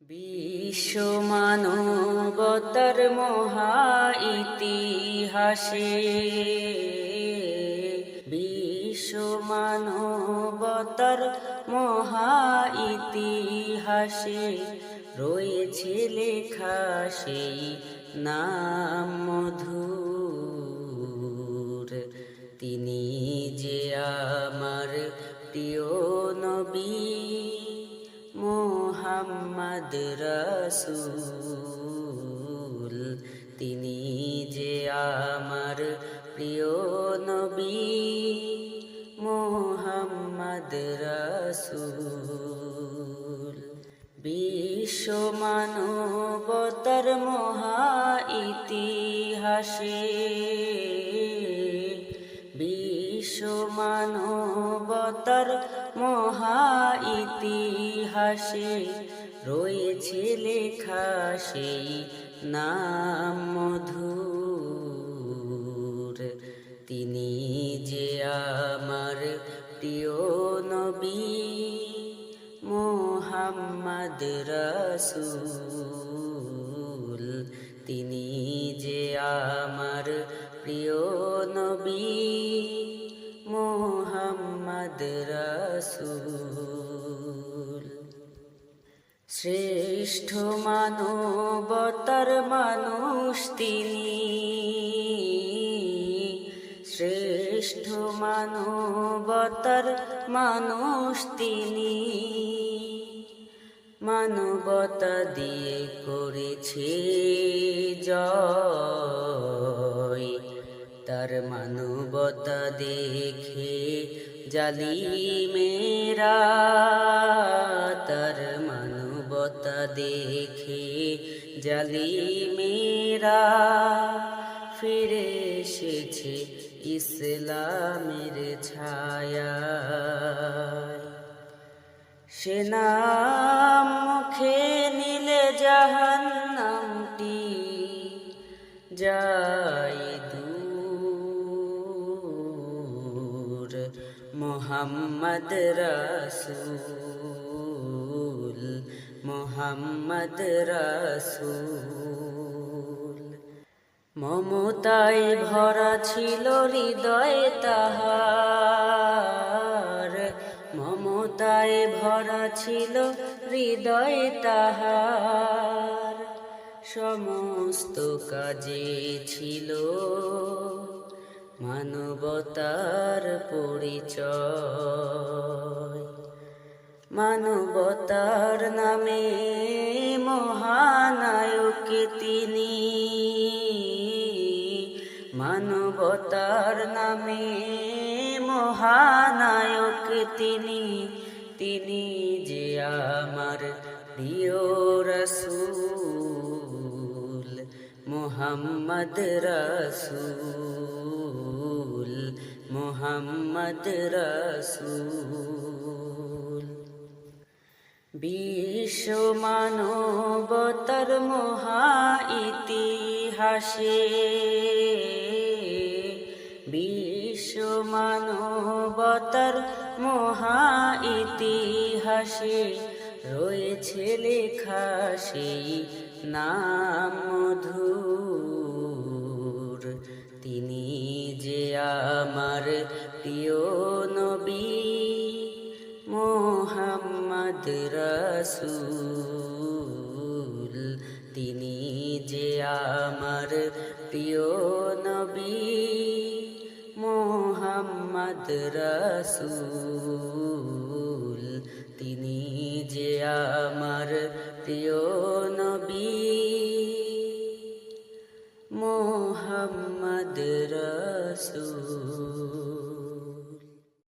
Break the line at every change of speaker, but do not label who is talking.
বিশ্ব মানবতার মহা ইতিহাসে বিশ্ব মানবতার মহা ইতিহাসে রয়েছে লেখা সেই নাম মধুর। তিনি যে আমার প্রিয় নবী মোহাম্মদ রসুল। তিনি যে আমার প্রিয় নবী, মোহাম্মদ রসুল। বিশ্ব মানবতার মহা ইতিহাসে, বিশ্ব মানবতার মহা ইতিহাসে রয়েছে লেখা সেই নাম মধুর। তিনি যে আমার প্রিয় নবী মোহাম্মদ রসুল, তিনি যে আমার প্রিয় নবী মোহাম্মদ রসুল। শ্রেষ্ঠ মানবতার মানুষ তিনি। শ্রেষ্ঠ মানবতার মানুষ তিনি। মানবতা দিয়ে করেছে জয়। তার মানবতা দেখে জালি মেরা জালি মেরা ফিরে এসেছে ইসলামের ছায়া সে নাম মুখে নিলে জাহান্নামটি যাই দূর। মোহাম্মদ রসুল মোহাম্মদ রসুল। মমতায় ভরা ছিল হৃদয় তাহার। মমতায় ভরা ছিল হৃদয় তাহার। সমস্ত কাজে ছিল মানবতার পরিচয়। মানবতার নামে মহানায়ক তিনি। মানবতার নামে মহানায়ক তিনি। তিনি যে আমার প্রিয় রসুল, মোহাম্মদ রসুল মোহাম্মদ রসুল। বিশ্ব মানবতার মহা ইতিহাসে বিশ্ব মানবতার মহা ইতিহাসে রয়েছে লেখা সেই নাম মধুর। তিনি যে আমার প্রিয় রসুল তিনি যে আমার প্রিয় নবী মোহাম্মদ রসুল তিনি যে আমার প্রিয় নবী।